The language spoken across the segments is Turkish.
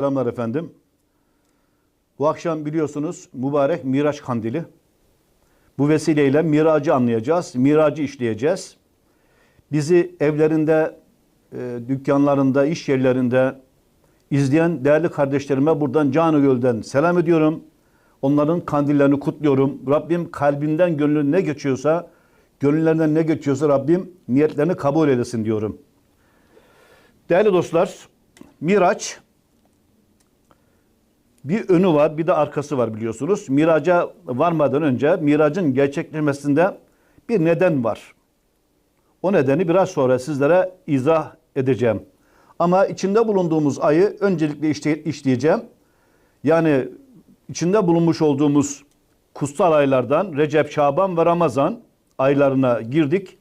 Selamlar efendim. Bu akşam biliyorsunuz mübarek Miraç Kandili. Bu vesileyle miracı anlayacağız, miracı işleyeceğiz. Bizi evlerinde, e, dükkanlarında, iş yerlerinde izleyen değerli kardeşlerime buradan canı gölden selam ediyorum. Onların kandillerini kutluyorum. Rabbim kalbinden gönlüne ne geçiyorsa, gönüllerinden ne geçiyorsa Rabbim niyetlerini kabul eylesin diyorum. Değerli dostlar, Miraç bir önü var bir de arkası var biliyorsunuz. Miraca varmadan önce miracın gerçekleşmesinde bir neden var. O nedeni biraz sonra sizlere izah edeceğim. Ama içinde bulunduğumuz ayı öncelikle işleyeceğim. Yani içinde bulunmuş olduğumuz kutsal aylardan Recep, Şaban ve Ramazan aylarına girdik.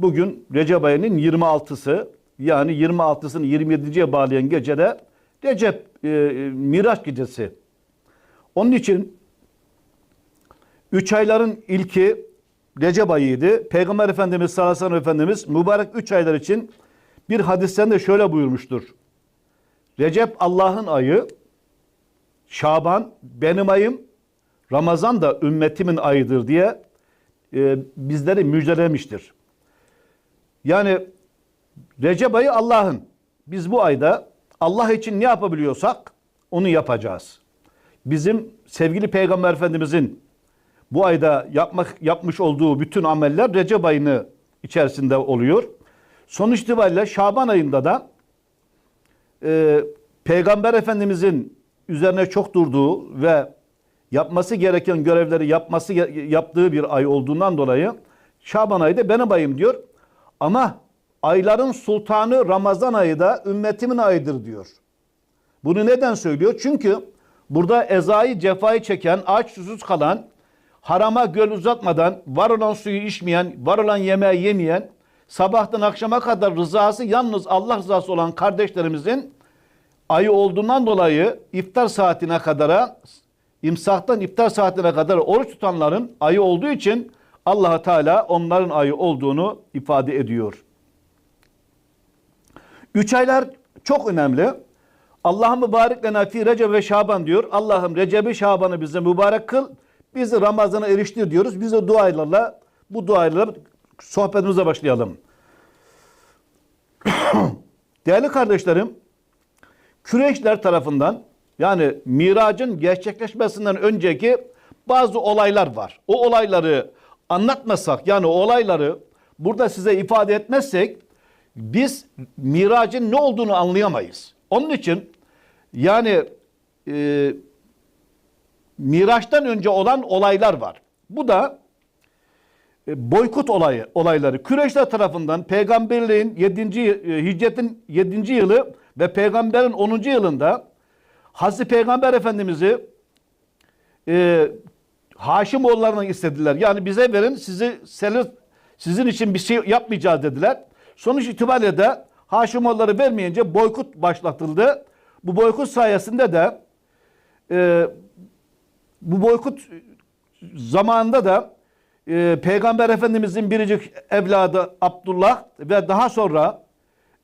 Bugün Recep ayının 26'sı yani 26'sını 27'ye bağlayan gecede Recep e, e, Miraç gecesi. Onun için üç ayların ilki Recep ayıydı. Peygamber Efendimiz sallallahu aleyhi ve Efendimiz mübarek üç aylar için bir hadisten de şöyle buyurmuştur. Recep Allah'ın ayı, Şaban benim ayım, Ramazan da ümmetimin ayıdır diye e, bizleri müjdelemiştir. Yani Recep ayı Allah'ın. Biz bu ayda Allah için ne yapabiliyorsak onu yapacağız. Bizim sevgili Peygamber Efendimizin bu ayda yapmak yapmış olduğu bütün ameller Recep ayını içerisinde oluyor. Sonuç itibariyle Şaban ayında da e, Peygamber Efendimizin üzerine çok durduğu ve yapması gereken görevleri yapması yaptığı bir ay olduğundan dolayı Şaban ayı da benim ayım diyor. Ama ayların sultanı Ramazan ayı da ümmetimin ayıdır diyor. Bunu neden söylüyor? Çünkü burada ezayı cefayı çeken, aç susuz kalan, harama göl uzatmadan, var olan suyu içmeyen, var olan yemeği yemeyen, sabahtan akşama kadar rızası yalnız Allah rızası olan kardeşlerimizin ayı olduğundan dolayı iftar saatine kadara, imsaktan iftar saatine kadar oruç tutanların ayı olduğu için allah Teala onların ayı olduğunu ifade ediyor. Üç aylar çok önemli. Allah'ım mübarek lena fi Recep ve Şaban diyor. Allah'ım Recep'i Şaban'ı bize mübarek kıl. Bizi Ramazan'a eriştir diyoruz. Biz de duaylarla bu duaylarla sohbetimize başlayalım. Değerli kardeşlerim, Küreşler tarafından yani miracın gerçekleşmesinden önceki bazı olaylar var. O olayları anlatmasak yani olayları burada size ifade etmezsek biz miracın ne olduğunu anlayamayız. Onun için yani e, Miraç'tan önce olan olaylar var. Bu da e, boykot olayı olayları. Küreşler tarafından peygamberliğin 7. E, hicretin 7. yılı ve peygamberin 10. yılında Hazreti Peygamber Efendimiz'i e, Haşimoğullarından istediler. Yani bize verin sizi selir, sizin için bir şey yapmayacağız dediler. Sonuç itibariyle de Haşimoğulları vermeyince boykot başlatıldı. Bu boykot sayesinde de e, bu boykot zamanında da e, Peygamber Efendimizin biricik evladı Abdullah ve daha sonra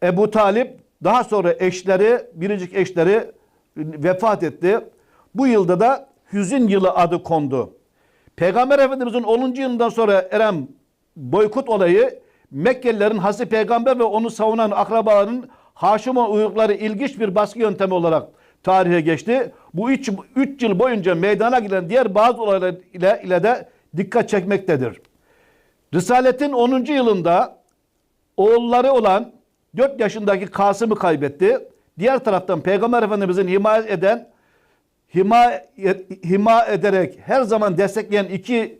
Ebu Talip daha sonra eşleri biricik eşleri vefat etti. Bu yılda da hüzün yılı adı kondu. Peygamber Efendimizin 10. yılından sonra eren boykot olayı Mekkelilerin Hazreti Peygamber ve onu savunan akrabaların Haşim'e uyrukları ilginç bir baskı yöntemi olarak tarihe geçti. Bu üç, üç yıl boyunca meydana gelen diğer bazı olaylar ile, ile de dikkat çekmektedir. Risaletin 10. yılında oğulları olan 4 yaşındaki Kasım'ı kaybetti. Diğer taraftan Peygamber Efendimizin himaye eden hima, hima ederek her zaman destekleyen iki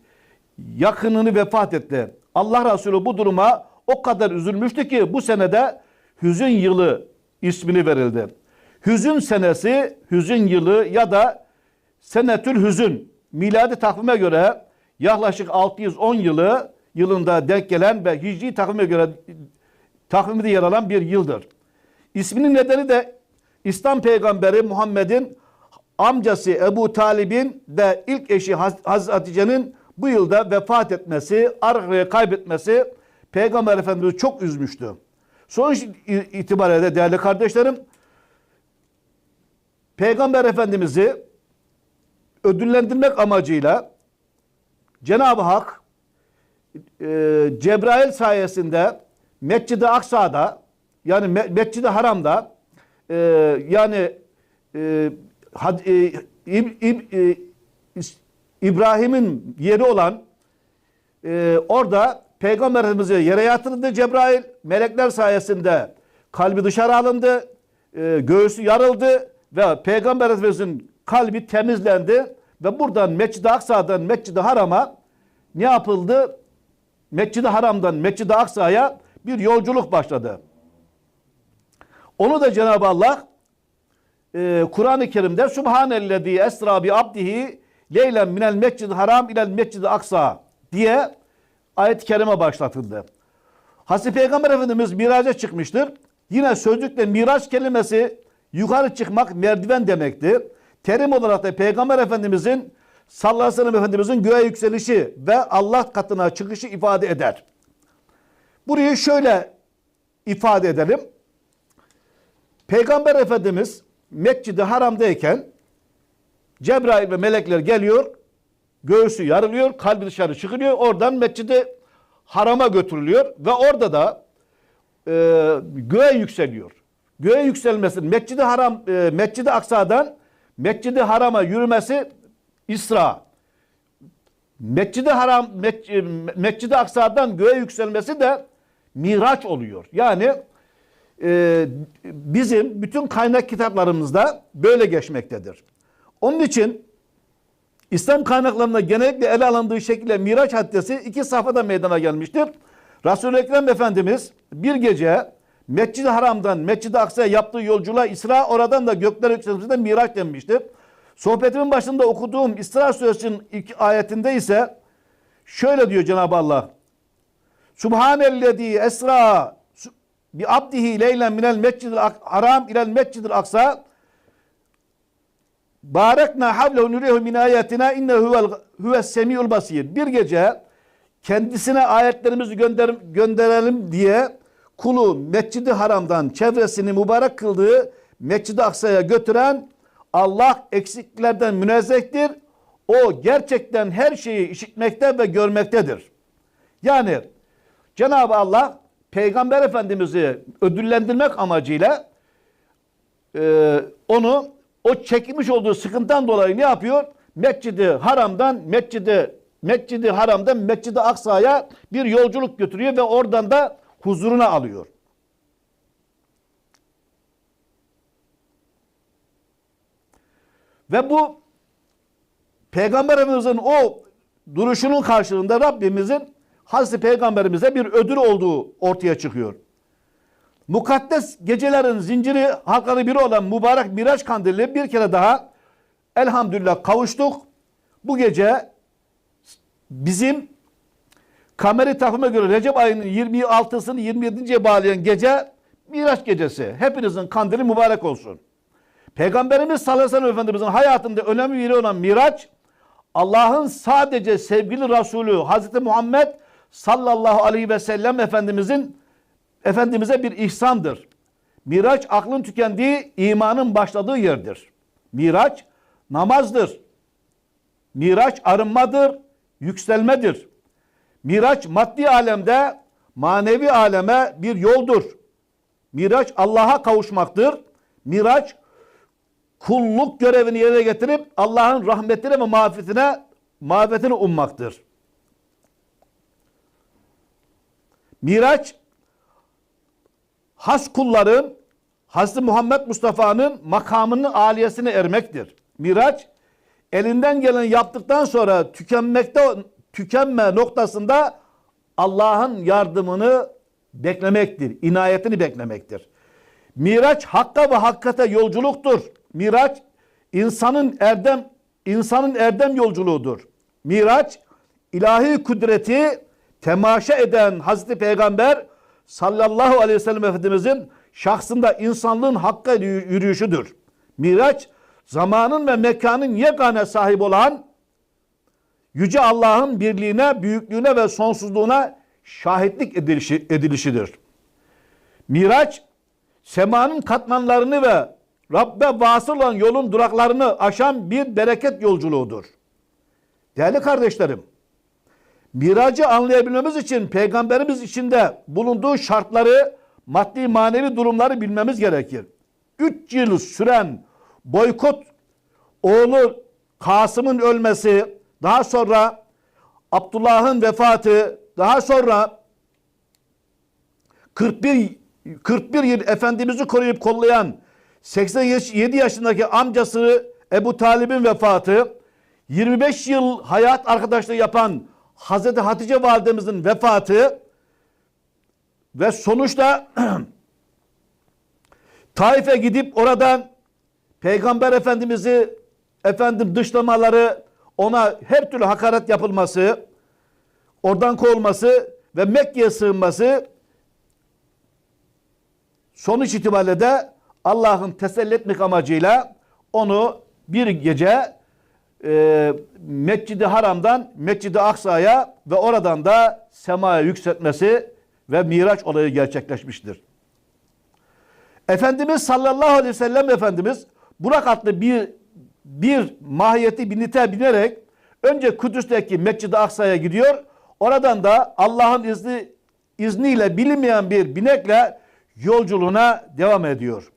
yakınını vefat etti. Allah Resulü bu duruma o kadar üzülmüştü ki bu senede hüzün yılı ismini verildi. Hüzün senesi, hüzün yılı ya da senetül hüzün miladi takvime göre yaklaşık 610 yılı yılında denk gelen ve hicri takvime göre takvimde yer alan bir yıldır. İsminin nedeni de İslam peygamberi Muhammed'in amcası Ebu Talib'in ve ilk eşi Hazreti Hatice'nin bu yılda vefat etmesi, arkaya kaybetmesi Peygamber Efendimiz çok üzmüştü. Sonuç itibariyle değerli kardeşlerim Peygamber Efendimiz'i ödüllendirmek amacıyla Cenab-ı Hak e, Cebrail sayesinde Mescid-i Aksa'da yani Me- Mescid-i Haram'da e, yani e, had, e, İb- İb- e, İbrahim'in yeri olan e, orada Peygamber yere yatırdı Cebrail. Melekler sayesinde kalbi dışarı alındı. e, göğsü yarıldı ve Peygamber Efendimiz'in kalbi temizlendi ve buradan Mescid-i Aksa'dan Mescid-i Haram'a ne yapıldı? Mescid-i Haram'dan Mescid-i Aksa'ya bir yolculuk başladı. Onu da Cenab-ı Allah e, Kur'an-ı Kerim'de Subhanellezî esra bi abdihi leylen minel mescid haram ilel mescid aksa diye ayet-i kerime başlatıldı. Hazreti Peygamber Efendimiz miraca çıkmıştır. Yine sözlükte miraç kelimesi yukarı çıkmak merdiven demekti. Terim olarak da Peygamber Efendimizin sallallahu aleyhi ve sellem Efendimizin göğe yükselişi ve Allah katına çıkışı ifade eder. Burayı şöyle ifade edelim. Peygamber Efendimiz Mescid-i Haram'dayken Cebrail ve melekler geliyor, göğsü yarılıyor, kalbi dışarı çıkıyor, oradan Mescid-i Haram'a götürülüyor ve orada da e, göğe yükseliyor. Göğe yükselmesi, Mescid-i Haram, e, Mescid-i Aksa'dan Mescid-i Haram'a yürümesi İsra. Mescid-i Haram, e, Mescid-i Aksa'dan göğe yükselmesi de Miraç oluyor. Yani e, bizim bütün kaynak kitaplarımızda böyle geçmektedir. Onun için İslam kaynaklarında genellikle ele alındığı şekilde Miraç hadisesi iki sayfada meydana gelmiştir. Resul-i Ekrem Efendimiz bir gece Mescid-i Haram'dan Mescid-i Aksa'ya yaptığı yolculuğa İsra oradan da göklere yükselmesine Miraç denmiştir. Sohbetimin başında okuduğum İsra suresinin ilk ayetinde ise şöyle diyor Cenab-ı Allah. Subhanellezî esra bi abdihi leylen minel mescidil haram ilel mescidil aksa Barekna havlehu nurihu min ayatina innehu huvel huves semiul basir. Bir gece kendisine ayetlerimizi gönder, gönderelim diye kulu Mescid-i Haram'dan çevresini mübarek kıldığı Mescid-i Aksa'ya götüren Allah eksiklerden münezzehtir. O gerçekten her şeyi işitmekte ve görmektedir. Yani Cenab-ı Allah Peygamber Efendimiz'i ödüllendirmek amacıyla e, onu o çekmiş olduğu sıkıntıdan dolayı ne yapıyor? Mescid-i Haram'dan Mescid-i Mescid-i Haram'dan Mescid-i Aksa'ya bir yolculuk götürüyor ve oradan da huzuruna alıyor. Ve bu Peygamber Efendimiz'in o duruşunun karşılığında Rabbimizin Hazreti Peygamberimize bir ödül olduğu ortaya çıkıyor. Mukaddes gecelerin zinciri halkalı biri olan mübarek Miraç kandili bir kere daha elhamdülillah kavuştuk. Bu gece bizim kameri takvime göre Recep ayının 26'sını 27.ye bağlayan gece Miraç gecesi. Hepinizin kandili mübarek olsun. Peygamberimiz sallallahu aleyhi ve sellem Efendimizin hayatında önemli biri olan Miraç Allah'ın sadece sevgili Resulü Hazreti Muhammed sallallahu aleyhi ve sellem Efendimizin Efendimiz'e bir ihsandır. Miraç aklın tükendiği, imanın başladığı yerdir. Miraç namazdır. Miraç arınmadır, yükselmedir. Miraç maddi alemde manevi aleme bir yoldur. Miraç Allah'a kavuşmaktır. Miraç kulluk görevini yerine getirip Allah'ın rahmetine ve mağfiretine mağfiretini ummaktır. Miraç has kulların Hazreti Muhammed Mustafa'nın makamının aliyesine ermektir. Miraç elinden gelen yaptıktan sonra tükenmekte tükenme noktasında Allah'ın yardımını beklemektir. inayetini beklemektir. Miraç hakka ve hakikate yolculuktur. Miraç insanın erdem insanın erdem yolculuğudur. Miraç ilahi kudreti temaşa eden Hazreti Peygamber sallallahu aleyhi ve sellem Efendimizin şahsında insanlığın hakka yürüyüşüdür. Miraç zamanın ve mekanın yegane sahip olan Yüce Allah'ın birliğine, büyüklüğüne ve sonsuzluğuna şahitlik edilişi, edilişidir. Miraç semanın katmanlarını ve Rabbe vasıl olan yolun duraklarını aşan bir bereket yolculuğudur. Değerli kardeşlerim, miracı anlayabilmemiz için peygamberimiz içinde bulunduğu şartları, maddi manevi durumları bilmemiz gerekir. Üç yıl süren boykot, oğlu Kasım'ın ölmesi, daha sonra Abdullah'ın vefatı, daha sonra 41 41 yıl Efendimiz'i koruyup kollayan 87 yaşındaki amcası Ebu Talib'in vefatı, 25 yıl hayat arkadaşlığı yapan Hazreti Hatice validemizin vefatı ve sonuçta Taif'e gidip oradan Peygamber Efendimiz'i efendim dışlamaları, ona her türlü hakaret yapılması, oradan kovulması ve Mekke'ye sığınması sonuç itibariyle de Allah'ın teselli etmek amacıyla onu bir gece e, Mescid-i Haram'dan Mescid-i Aksa'ya ve oradan da semaya yükseltmesi ve Miraç olayı gerçekleşmiştir. Efendimiz sallallahu aleyhi ve sellem Efendimiz Burak adlı bir bir mahiyeti binite binerek önce Kudüs'teki Mescid-i Aksa'ya gidiyor. Oradan da Allah'ın izni izniyle bilinmeyen bir binekle yolculuğuna devam ediyor.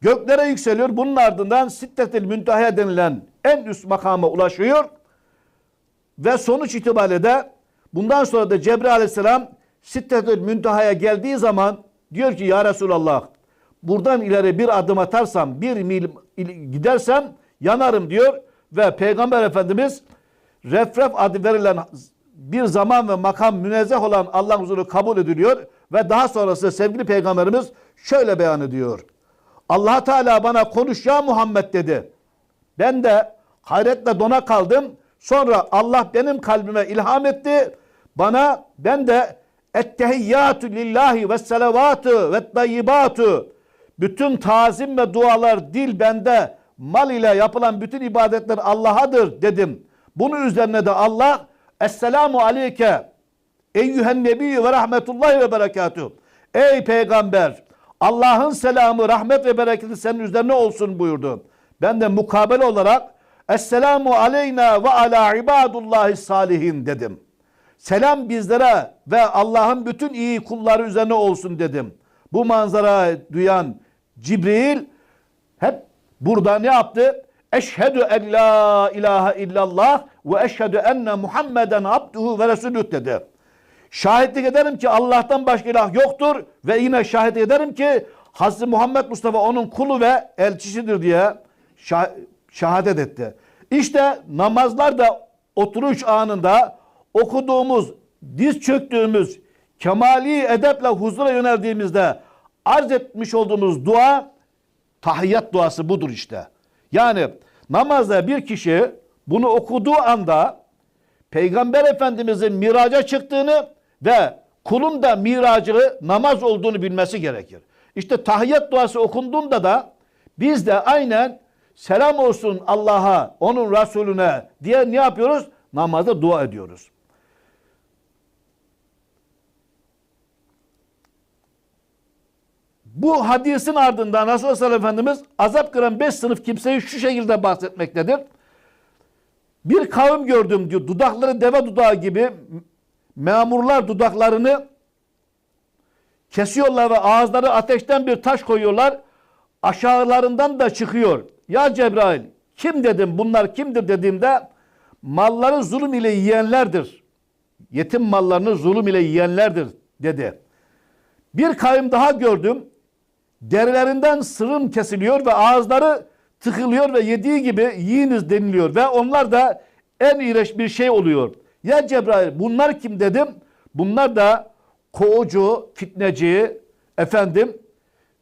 Göklere yükseliyor. Bunun ardından Siddetül Münteha'ya denilen en üst makama ulaşıyor. Ve sonuç itibariyle de bundan sonra da Cebrail aleyhisselam Siddetül Münteha'ya geldiği zaman diyor ki ya Resulallah buradan ileri bir adım atarsam bir mil gidersem yanarım diyor ve Peygamber Efendimiz Refref adı verilen bir zaman ve makam münezzeh olan Allah'ın huzuru kabul ediliyor ve daha sonrası sevgili peygamberimiz şöyle beyan ediyor. allah Teala bana konuş ya Muhammed dedi. Ben de hayretle dona kaldım. Sonra Allah benim kalbime ilham etti. Bana ben de ettehiyyatü lillahi ve salavatü ve tayyibatu bütün tazim ve dualar dil bende mal ile yapılan bütün ibadetler Allah'adır dedim. Bunun üzerine de Allah Esselamu aleyke eyyühen nebiyyü ve rahmetullahi ve berekatuhu. Ey peygamber Allah'ın selamı, rahmet ve bereketi senin üzerine olsun buyurdu. Ben de mukabele olarak Esselamu aleyna ve ala ibadullahi salihin dedim. Selam bizlere ve Allah'ın bütün iyi kulları üzerine olsun dedim. Bu manzara duyan Cibril hep burada ne yaptı? Eşhedü en la ilahe illallah ve eşhedü enne Muhammeden abduhu ve resulüh dedi. Şahitlik ederim ki Allah'tan başka ilah yoktur ve yine şahit ederim ki Hazreti Muhammed Mustafa onun kulu ve elçisidir diye şah şehadet etti. İşte namazlarda oturuş anında okuduğumuz, diz çöktüğümüz, kemali edeple huzura yöneldiğimizde arz etmiş olduğumuz dua tahiyyat duası budur işte. Yani namazda bir kişi bunu okuduğu anda Peygamber Efendimizin miraca çıktığını ve kulun da miracı namaz olduğunu bilmesi gerekir. İşte tahiyyat duası okunduğunda da biz de aynen selam olsun Allah'a, onun Resulüne diye ne yapıyoruz? Namazda dua ediyoruz. Bu hadisin ardından Resulullah Efendimiz azap gören beş sınıf kimseyi şu şekilde bahsetmektedir. Bir kavim gördüm diyor. Dudakları deve dudağı gibi memurlar dudaklarını kesiyorlar ve ağızları ateşten bir taş koyuyorlar. Aşağılarından da çıkıyor. Ya Cebrail kim dedim bunlar kimdir dediğimde malları zulüm ile yiyenlerdir. Yetim mallarını zulüm ile yiyenlerdir dedi. Bir kavim daha gördüm. Derilerinden sırım kesiliyor ve ağızları tıkılıyor ve yediği gibi yiyiniz deniliyor ve onlar da en iğrenç bir şey oluyor. Ya Cebrail bunlar kim dedim? Bunlar da kovucu, fitneci, efendim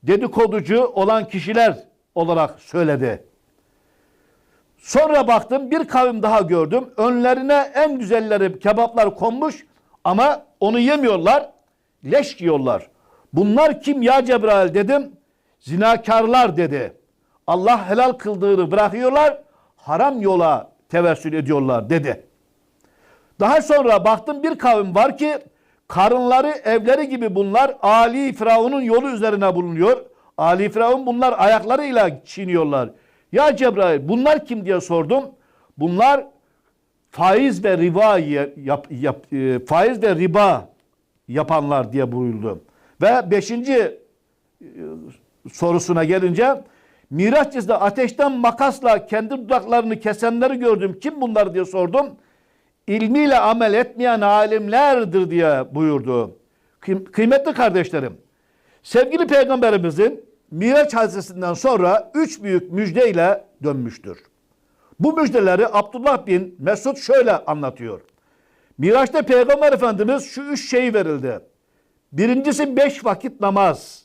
dedikoducu olan kişiler olarak söyledi. Sonra baktım bir kavim daha gördüm. Önlerine en güzelleri kebaplar konmuş ama onu yemiyorlar. Leş yiyorlar. Bunlar kim ya Cebrail dedim. Zinakarlar dedi. Allah helal kıldığını bırakıyorlar. Haram yola tevessül ediyorlar dedi. Daha sonra baktım bir kavim var ki karınları evleri gibi bunlar Ali Firavun'un yolu üzerine bulunuyor. Ali Firavun bunlar ayaklarıyla çiğniyorlar. Ya Cebrail bunlar kim diye sordum. Bunlar faiz ve riba yap, yap- e, faiz ve riba yapanlar diye buyurdu. Ve beşinci e, sorusuna gelince Miraç ateşten makasla kendi dudaklarını kesenleri gördüm. Kim bunlar diye sordum. İlmiyle amel etmeyen alimlerdir diye buyurdu. Kıym- Kıymetli kardeşlerim, sevgili peygamberimizin Miraç hadisesinden sonra üç büyük müjdeyle dönmüştür. Bu müjdeleri Abdullah bin Mesud şöyle anlatıyor. Miraç'ta Peygamber Efendimiz şu üç şey verildi. Birincisi beş vakit namaz.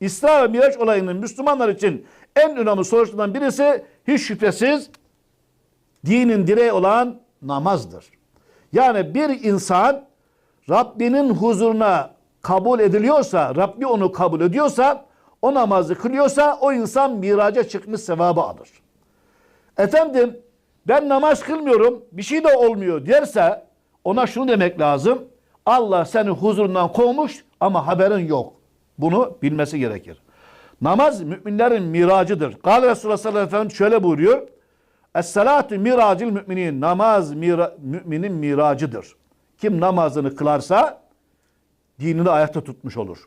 İsra ve Miraç olayının Müslümanlar için en önemli sonuçlarından birisi hiç şüphesiz dinin direği olan namazdır. Yani bir insan Rabbinin huzuruna kabul ediliyorsa, Rabbi onu kabul ediyorsa, o namazı kılıyorsa o insan miraca çıkmış sevabı alır. Efendim ben namaz kılmıyorum bir şey de olmuyor derse ona şunu demek lazım. Allah seni huzurundan kovmuş ama haberin yok. Bunu bilmesi gerekir. Namaz müminlerin miracıdır. Kale Resulullah sallallahu aleyhi ve sellem şöyle buyuruyor. Es-salatu miracil müminin. Namaz mira, müminin miracıdır. Kim namazını kılarsa dinini ayakta tutmuş olur.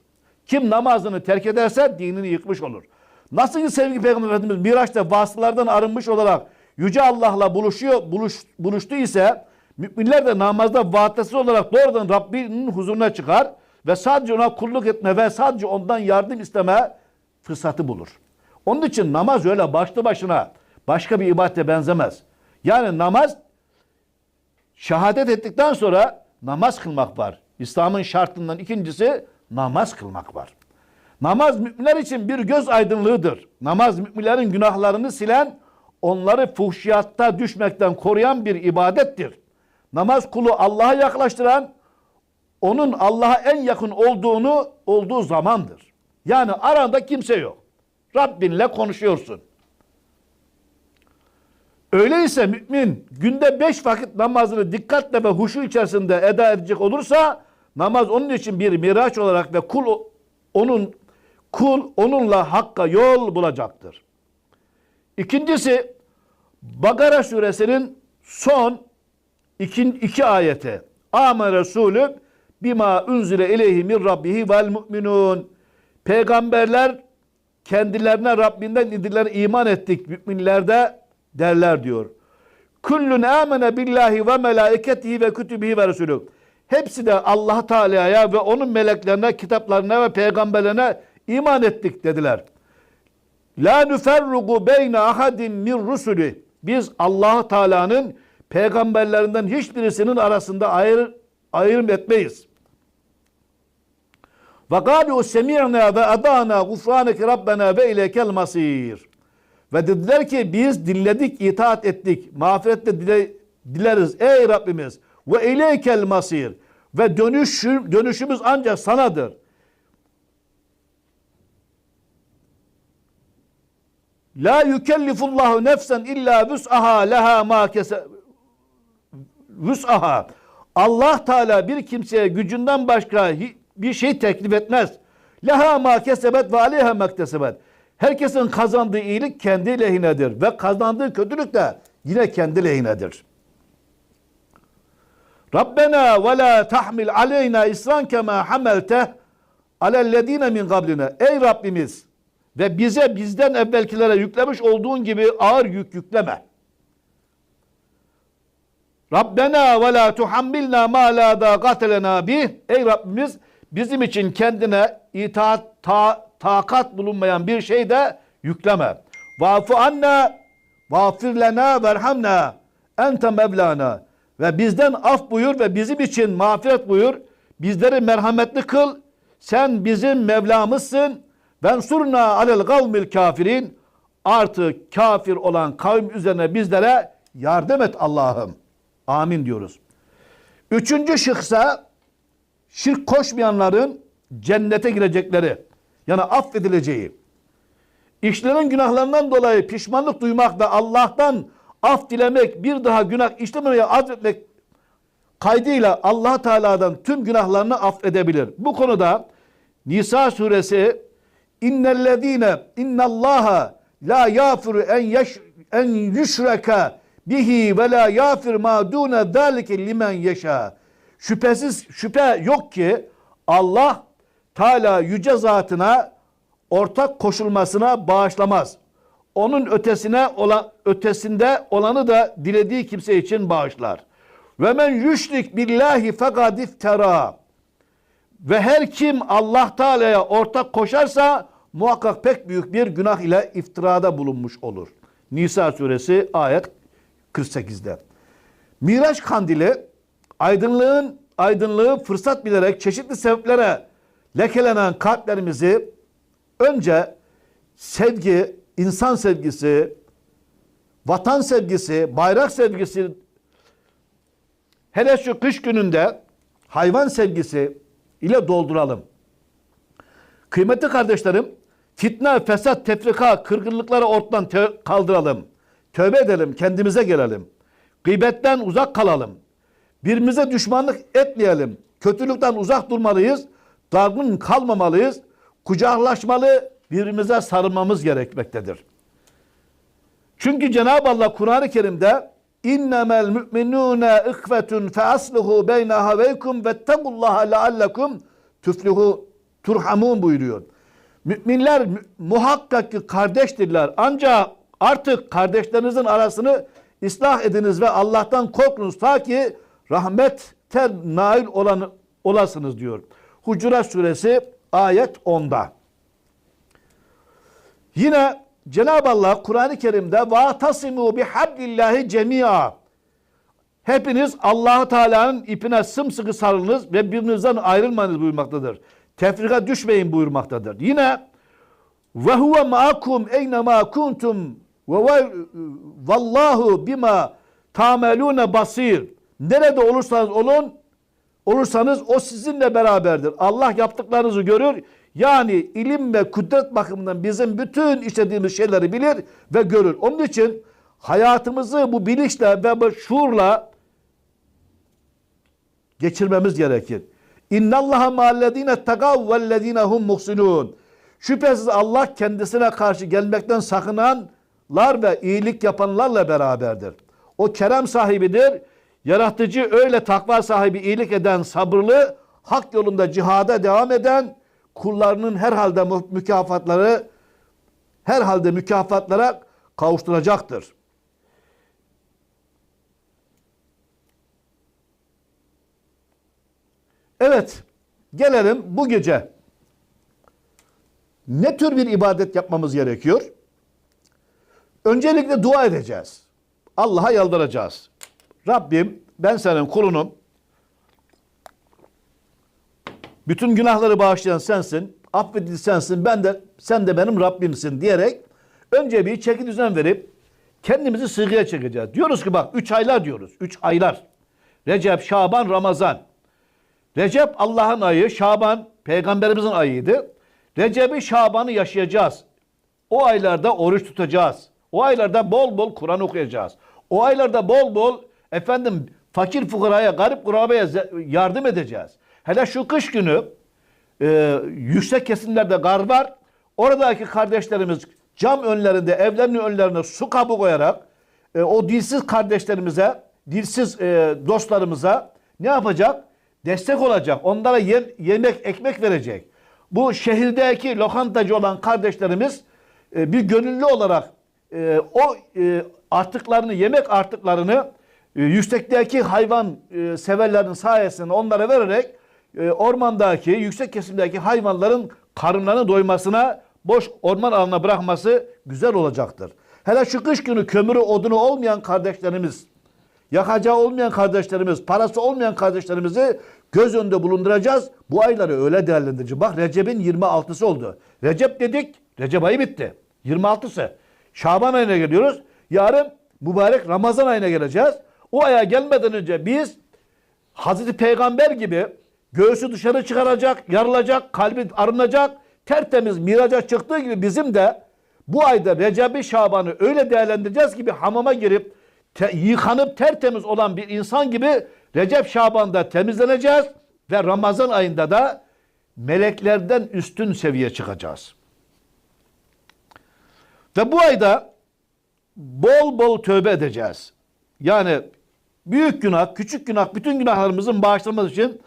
Kim namazını terk ederse dinini yıkmış olur. Nasıl ki sevgili Peygamber Efendimiz Miraç'ta vasıtalardan arınmış olarak Yüce Allah'la buluşuyor, buluş, buluştu ise müminler de namazda vasıtası olarak doğrudan Rabbinin huzuruna çıkar ve sadece ona kulluk etme ve sadece ondan yardım isteme fırsatı bulur. Onun için namaz öyle başlı başına başka bir ibadete benzemez. Yani namaz şehadet ettikten sonra namaz kılmak var. İslam'ın şartından ikincisi namaz kılmak var. Namaz müminler için bir göz aydınlığıdır. Namaz müminlerin günahlarını silen, onları fuhşiyatta düşmekten koruyan bir ibadettir. Namaz kulu Allah'a yaklaştıran, onun Allah'a en yakın olduğunu olduğu zamandır. Yani aranda kimse yok. Rabbinle konuşuyorsun. Öyleyse mümin günde beş vakit namazını dikkatle ve huşu içerisinde eda edecek olursa namaz onun için bir miraç olarak ve kul onun kul onunla hakka yol bulacaktır. İkincisi Bakara suresinin son iki, iki ayeti. Ama Resulü bima unzile ileyhi min rabbihi vel mu'minun. Peygamberler kendilerine Rabbinden indirilen iman ettik müminler de derler diyor. Kullun amene billahi ve melaiketihi ve kütübihi ve resulü. Hepsi de Allah Teala'ya ve onun meleklerine, kitaplarına ve peygamberlerine iman ettik dediler. La nüferrugu beyne ahadin min rusuli. Biz Allah Teala'nın peygamberlerinden hiçbirisinin arasında ayır, ayrım etmeyiz. Ve galu semi'na ve adana gufraneke rabbena ve ileykel masir. Ve dediler ki biz dinledik, itaat ettik. Mağfiretle dile, dileriz ey Rabbimiz. Ve ileykel masir. Ve dönüş, dönüşümüz ancak sanadır. La yükellifullahu nefsen illa vüs'aha leha ma kese vüs'aha. Allah Teala bir kimseye gücünden başka bir şey teklif etmez. Leha ma kesebet ve aleyha mektesebet. Herkesin kazandığı iyilik kendi lehinedir ve kazandığı kötülük de yine kendi lehinedir. Rabbena ve la tahmil aleyna isran kema hamelteh alellezine min qablina. Ey Rabbimiz ve bize bizden evvelkilere yüklemiş olduğun gibi ağır yük yükleme. Rabbena ve la tuhammilna ma la taqate lena bih. Ey Rabbimiz bizim için kendine itaat ta, takat bulunmayan bir şey de yükleme. Vafu anna vafir lena verhamna ente mevlana ve bizden af buyur ve bizim için mağfiret buyur. Bizleri merhametli kıl. Sen bizim Mevlamızsın. Ben surna alel kavmil kafirin. Artı kafir olan kavim üzerine bizlere yardım et Allah'ım. Amin diyoruz. Üçüncü şıksa şirk koşmayanların cennete girecekleri. Yani affedileceği. İşlerin günahlarından dolayı pişmanlık duymak ve Allah'tan af dilemek, bir daha günah işlememeye azmetmek kaydıyla Allah Teala'dan tüm günahlarını affedebilir. Bu konuda Nisa suresi innellezine innallaha la yafiru en yeş en yüşreke bihi ve la yafir ma dune zalike limen yeşa. Şüphesiz şüphe yok ki Allah Teala yüce zatına ortak koşulmasına bağışlamaz. Onun ötesine olan ötesinde olanı da dilediği kimse için bağışlar. Ve men yüşrik billahi fekad iftera. Ve her kim Allah Teala'ya ortak koşarsa muhakkak pek büyük bir günah ile iftirada bulunmuş olur. Nisa suresi ayet 48'de. Miraç kandili aydınlığın aydınlığı fırsat bilerek çeşitli sebeplere lekelenen kalplerimizi önce sevgi, insan sevgisi, vatan sevgisi, bayrak sevgisi hele şu kış gününde hayvan sevgisi ile dolduralım. Kıymetli kardeşlerim, fitne, fesat, tefrika, kırgınlıkları ortadan tö- kaldıralım. Tövbe edelim, kendimize gelelim. Gıybetten uzak kalalım. Birbirimize düşmanlık etmeyelim. Kötülükten uzak durmalıyız. Dargın kalmamalıyız. Kucaklaşmalı, birbirimize sarılmamız gerekmektedir. Çünkü Cenab-ı Allah Kur'an-ı Kerim'de innemel müminune ihvetun fe aslihu beyne haveykum vettegullaha leallekum tuflihu turhamun buyuruyor. Müminler mü- muhakkak ki kardeştirler. Ancak artık kardeşlerinizin arasını ıslah ediniz ve Allah'tan korkunuz ta ki rahmete nail olan, olasınız diyor. Hucurat suresi ayet 10'da. Yine Cenab-ı Allah Kur'an-ı Kerim'de "Vatasimu bihablillahi cemia." Hepiniz Allah Teala'nın ipine sımsıkı sarılınız ve birbirinizden ayrılmayınız buyurmaktadır. Tefrika düşmeyin buyurmaktadır. Yine ve huve ma'akum eyne ma kuntum ve vallahu bima tamelune basir. Nerede olursanız olun, olursanız o sizinle beraberdir. Allah yaptıklarınızı görür, yani ilim ve kudret bakımından bizim bütün işlediğimiz şeyleri bilir ve görür. Onun için hayatımızı bu bilinçle ve bu şuurla geçirmemiz gerekir. İnnallaha ma'allezine tegav vellezine hum muhsinun. Şüphesiz Allah kendisine karşı gelmekten sakınanlar ve iyilik yapanlarla beraberdir. O kerem sahibidir. Yaratıcı öyle takva sahibi iyilik eden sabırlı, hak yolunda cihada devam eden kullarının herhalde mükafatları herhalde mükafatlara kavuşturacaktır. Evet, gelelim bu gece. Ne tür bir ibadet yapmamız gerekiyor? Öncelikle dua edeceğiz. Allah'a yalvaracağız. Rabbim ben senin kulunum. Bütün günahları bağışlayan sensin. Affedici sensin. Ben de sen de benim Rabbimsin diyerek önce bir çeki düzen verip kendimizi sığıya çekeceğiz. Diyoruz ki bak 3 aylar diyoruz. 3 aylar. Recep, Şaban, Ramazan. Recep Allah'ın ayı, Şaban peygamberimizin ayıydı. Recep'i, Şaban'ı yaşayacağız. O aylarda oruç tutacağız. O aylarda bol bol Kur'an okuyacağız. O aylarda bol bol efendim fakir fukaraya, garip kurabaya ze- yardım edeceğiz. Hele şu kış günü e, yüksek kesimlerde kar var. Oradaki kardeşlerimiz cam önlerinde, evlerinin önlerine su kabı koyarak e, o dilsiz kardeşlerimize, dilsiz e, dostlarımıza ne yapacak? Destek olacak. Onlara yem- yemek, ekmek verecek. Bu şehirdeki lokantacı olan kardeşlerimiz e, bir gönüllü olarak e, o e, artıklarını, yemek artıklarını e, yüksekteki hayvan e, severlerin sayesinde onlara vererek e, ormandaki, yüksek kesimdeki hayvanların karınlarını doymasına, boş orman alanına bırakması güzel olacaktır. Hele şu kış günü kömürü, odunu olmayan kardeşlerimiz, yakacağı olmayan kardeşlerimiz, parası olmayan kardeşlerimizi göz önünde bulunduracağız. Bu ayları öyle değerlendireceğiz. Bak Recep'in 26'sı oldu. Recep dedik, Recep ayı bitti. 26'sı. Şaban ayına geliyoruz. Yarın mübarek Ramazan ayına geleceğiz. O aya gelmeden önce biz Hazreti Peygamber gibi göğsü dışarı çıkaracak, yarılacak, kalbi arınacak, tertemiz miraca çıktığı gibi bizim de bu ayda Recep-i Şaban'ı öyle değerlendireceğiz ki bir hamama girip te- yıkanıp tertemiz olan bir insan gibi Recep Şaban'da temizleneceğiz ve Ramazan ayında da meleklerden üstün seviye çıkacağız. Ve bu ayda bol bol tövbe edeceğiz. Yani büyük günah, küçük günah, bütün günahlarımızın bağışlanması için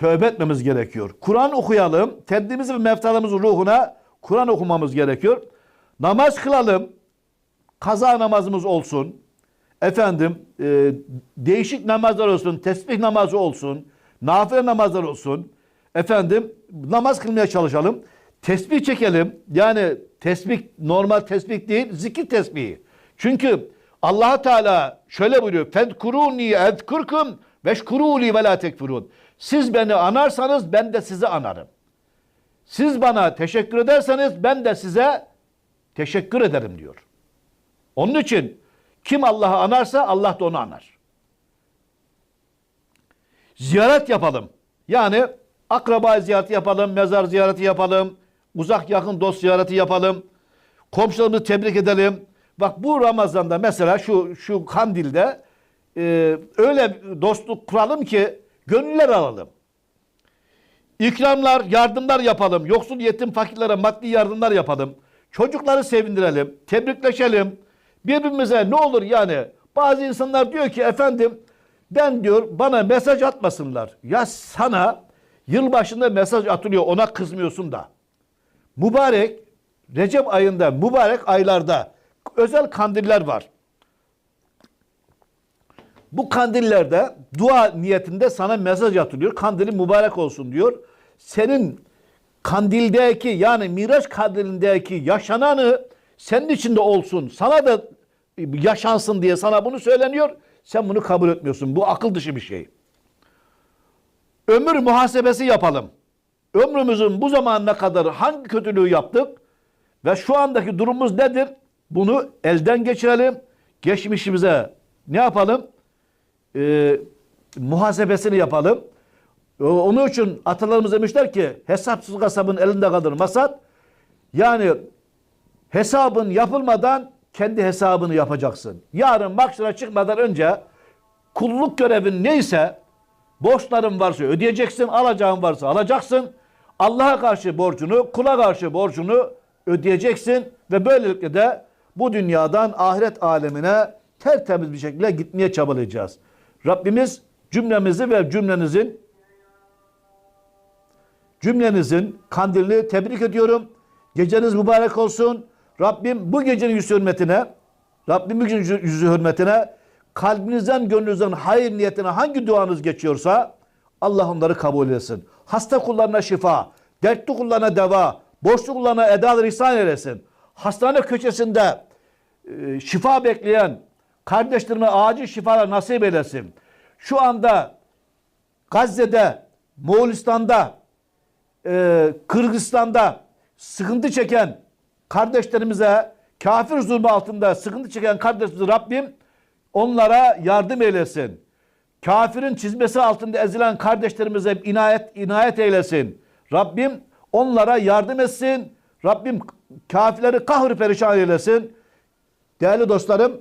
tövbe etmemiz gerekiyor. Kur'an okuyalım. Kendimiz ve meftalarımızın ruhuna Kur'an okumamız gerekiyor. Namaz kılalım. Kaza namazımız olsun. Efendim e, değişik namazlar olsun. Tesbih namazı olsun. Nafile namazlar olsun. Efendim namaz kılmaya çalışalım. Tesbih çekelim. Yani tesbih normal tesbih değil, zikir tesbihi. Çünkü Allah Teala şöyle buyuruyor. Fedkuruni ezkurkum veşkuruli ve la. Siz beni anarsanız ben de sizi anarım. Siz bana teşekkür ederseniz ben de size teşekkür ederim diyor. Onun için kim Allah'ı anarsa Allah da onu anar. Ziyaret yapalım. Yani akraba ziyareti yapalım, mezar ziyareti yapalım, uzak yakın dost ziyareti yapalım. Komşularımızı tebrik edelim. Bak bu Ramazan'da mesela şu şu kandilde e, öyle dostluk kuralım ki gönüller alalım. İkramlar, yardımlar yapalım. Yoksul, yetim, fakirlere maddi yardımlar yapalım. Çocukları sevindirelim, tebrikleşelim. Birbirimize ne olur yani. Bazı insanlar diyor ki efendim ben diyor bana mesaj atmasınlar. Ya sana yılbaşında mesaj atılıyor ona kızmıyorsun da. Mübarek Recep ayında, mübarek aylarda özel kandiller var. Bu kandillerde dua niyetinde sana mesaj atılıyor. Kandilin mübarek olsun diyor. Senin kandildeki yani Miraç kandilindeki yaşananı senin içinde olsun. Sana da yaşansın diye sana bunu söyleniyor. Sen bunu kabul etmiyorsun. Bu akıl dışı bir şey. Ömür muhasebesi yapalım. Ömrümüzün bu zamanına kadar hangi kötülüğü yaptık ve şu andaki durumumuz nedir? Bunu elden geçirelim. Geçmişimize ne yapalım? Ee, muhasebesini yapalım. Ee, Onun için atalarımız demişler ki hesapsız kasabın elinde kalır masat. Yani hesabın yapılmadan kendi hesabını yapacaksın. Yarın makşara çıkmadan önce kulluk görevin neyse borçların varsa ödeyeceksin, alacağın varsa alacaksın. Allah'a karşı borcunu, kula karşı borcunu ödeyeceksin ve böylelikle de bu dünyadan ahiret alemine tertemiz bir şekilde gitmeye çabalayacağız. Rabbimiz cümlemizi ve cümlenizin cümlenizin kandilini tebrik ediyorum. Geceniz mübarek olsun. Rabbim bu gecenin yüzü hürmetine, Rabbim bu gecenin yüzü hürmetine kalbinizden, gönlünüzden hayır niyetine hangi duanız geçiyorsa Allah onları kabul etsin. Hasta kullarına şifa, dertli kullarına deva, borçlu kullarına edalar ihsan eylesin. Hastane köşesinde e, şifa bekleyen kardeşlerime acil şifalar nasip eylesin. Şu anda Gazze'de, Moğolistan'da, e, Kırgızistan'da sıkıntı çeken kardeşlerimize, kafir zulmü altında sıkıntı çeken kardeşlerimize Rabbim onlara yardım eylesin. Kafirin çizmesi altında ezilen kardeşlerimize inayet, inayet eylesin. Rabbim onlara yardım etsin. Rabbim kafirleri kahır perişan eylesin. Değerli dostlarım,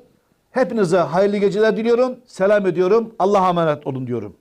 hepinize hayırlı geceler diliyorum. Selam ediyorum. Allah'a emanet olun diyorum.